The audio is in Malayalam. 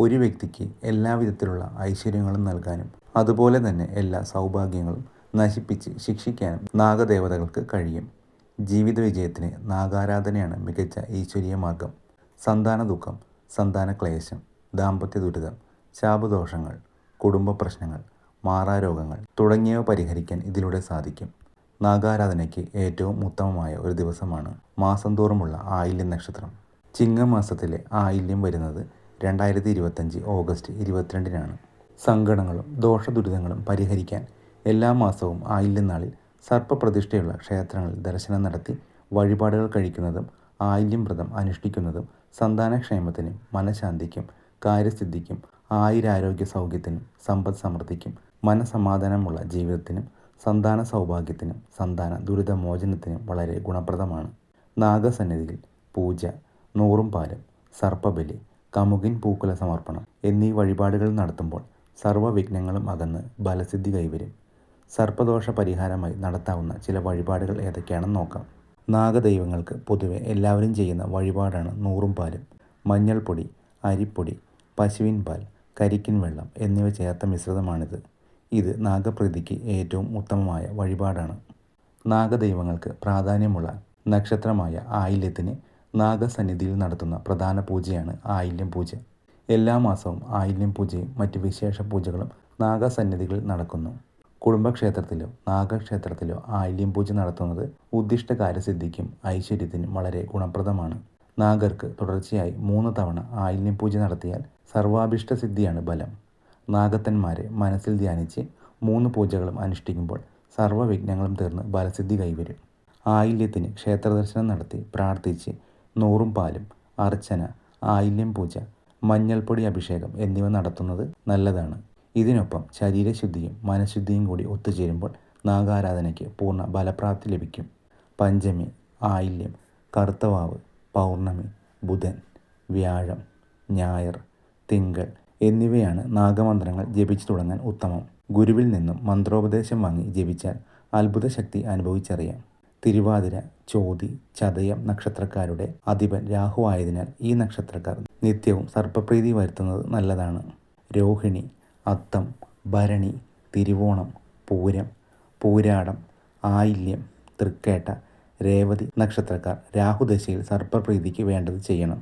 ഒരു വ്യക്തിക്ക് എല്ലാവിധത്തിലുള്ള ഐശ്വര്യങ്ങളും നൽകാനും അതുപോലെ തന്നെ എല്ലാ സൗഭാഗ്യങ്ങളും നശിപ്പിച്ച് ശിക്ഷിക്കാനും നാഗദേവതകൾക്ക് കഴിയും. ജീവിത വിജയത്തിന് നാഗാരാധനയാണ് മികച്ച ഈശ്വരീയ മാർഗം. സന്താന ദുഃഖം സന്താന ക്ലേശം ദാമ്പത്യ ദുരിതം ശാപദോഷങ്ങൾ കുടുംബ പ്രശ്നങ്ങൾ മാറാരോഗങ്ങൾ തുടങ്ങിയവ പരിഹരിക്കാൻ ഇതിലൂടെ സാധിക്കും. നാഗാരാധനയ്ക്ക് ഏറ്റവും ഉത്തമമായ ഒരു ദിവസമാണ് മാസം തോറുമുള്ള ആയില്യം നക്ഷത്രം. ചിങ്ങമാസത്തിലെ ആയില്യം വരുന്നത് രണ്ടായിരത്തി ഇരുപത്തഞ്ച് ഓഗസ്റ്റ് ഇരുപത്തിരണ്ടിനാണ്. സങ്കടങ്ങളും ദോഷദുരിതങ്ങളും പരിഹരിക്കാൻ എല്ലാ മാസവും ആയില്യം നാളിൽ സർപ്പപ്രതിഷ്ഠയുള്ള ക്ഷേത്രങ്ങളിൽ ദർശനം നടത്തി വഴിപാടുകൾ കഴിക്കുന്നതും ആയില്യം വ്രതം അനുഷ്ഠിക്കുന്നതും സന്താനക്ഷേമത്തിനും മനഃശാന്തിക്കും കാര്യസിദ്ധിക്കും ആയുരാരോഗ്യ സൗഖ്യത്തിനും സമ്പദ് സമൃദ്ധിക്കും മനസമാധാനമുള്ള ജീവിതത്തിനും സന്താന സൗഭാഗ്യത്തിനും സന്താന ദുരിതമോചനത്തിനും വളരെ ഗുണപ്രദമാണ്. നാഗസന്നിധിയിൽ പൂജ നൂറും പാലും സർപ്പബലി കമുകിൻ പൂക്കുല സമർപ്പണം എന്നീ വഴിപാടുകൾ നടത്തുമ്പോൾ സർവവിഘ്നങ്ങളും അകന്ന് ബലസിദ്ധി കൈവരും. സർപ്പദോഷ പരിഹാരമായി നടത്താവുന്ന ചില വഴിപാടുകൾ ഏതൊക്കെയാണെന്ന് നോക്കാം. നാഗദൈവങ്ങൾക്ക് പൊതുവെ എല്ലാവരും ചെയ്യുന്ന വഴിപാടാണ് നൂറും പാലും മഞ്ഞൾപ്പൊടി അരിപ്പൊടി പശുവിൻ പാൽ കരിക്കിൻ വെള്ളം എന്നിവ ചേർത്ത മിശ്രിതമാണിത്. ഇത് നാഗപ്രീതിക്ക് ഏറ്റവും ഉത്തമമായ വഴിപാടാണ്. നാഗദൈവങ്ങൾക്ക് പ്രാധാന്യമുള്ള നക്ഷത്രമായ ആയില്യത്തിന് നാഗസന്നിധിയിൽ നടത്തുന്ന പ്രധാന പൂജയാണ് ആയില്യം പൂജ. എല്ലാ മാസവും ആയില്യം പൂജയും മറ്റ് വിശേഷ പൂജകളും നാഗസന്നിധികളിൽ നടക്കുന്നു. കുടുംബക്ഷേത്രത്തിലോ നാഗക്ഷേത്രത്തിലോ ആയില്യം പൂജ നടത്തുന്നത് ഉദ്ദിഷ്ട കാര്യസിദ്ധിക്കും ഐശ്വര്യത്തിനും വളരെ ഗുണപ്രദമാണ്. നാഗർക്ക് തുടർച്ചയായി മൂന്ന് തവണ ആയില്യം പൂജ നടത്തിയാൽ സർവാഭിഷ്ട സിദ്ധിയാണ് ബലം. നാഗത്തന്മാരെ മനസ്സിൽ ധ്യാനിച്ച് മൂന്ന് പൂജകളും അനുഷ്ഠിക്കുമ്പോൾ സർവവിഘ്നങ്ങളും തീർന്ന് ബലസിദ്ധി കൈവരും. ആയില്യത്തിന് ക്ഷേത്രദർശനം നടത്തി പ്രാർത്ഥിച്ച് നൂറും പാലും അർച്ചന ആയില്യം പൂജ മഞ്ഞൾപ്പൊടി അഭിഷേകം എന്നിവ നടത്തുന്നത് നല്ലതാണ്. ഇതിനൊപ്പം ശരീരശുദ്ധിയും മനഃശുദ്ധിയും കൂടി ഒത്തുചേരുമ്പോൾ നാഗാരാധനയ്ക്ക് പൂർണ ഫലപ്രാപ്തി ലഭിക്കും. പഞ്ചമി ആയില്യം കറുത്തവാവ് പൗർണമി ബുധൻ വ്യാഴം ഞായർ തിങ്കൾ എന്നിവയാണ് നാഗമന്ത്രങ്ങൾ ജപിച്ചു തുടങ്ങാൻ ഉത്തമം. ഗുരുവിൽ നിന്നും മന്ത്രോപദേശം വാങ്ങി ജപിച്ചാൽ അത്ഭുത ശക്തി അനുഭവിച്ചറിയാം. തിരുവാതിര ചോതി ചതയം നക്ഷത്രക്കാരുടെ അധിപൻ രാഹു ആയതിനാൽ ഈ നക്ഷത്രക്കാർ നിത്യവും സർപ്പപ്രീതി വരുത്തുന്നത് നല്ലതാണ്. രോഹിണി അത്തം ഭരണി തിരുവോണം പൂരം പൂരാടം ആയില്യം തൃക്കേട്ട രേവതി നക്ഷത്രക്കാർ രാഹുദശയിൽ സർപ്പപ്രീതിക്ക് വേണ്ടത് ചെയ്യണം.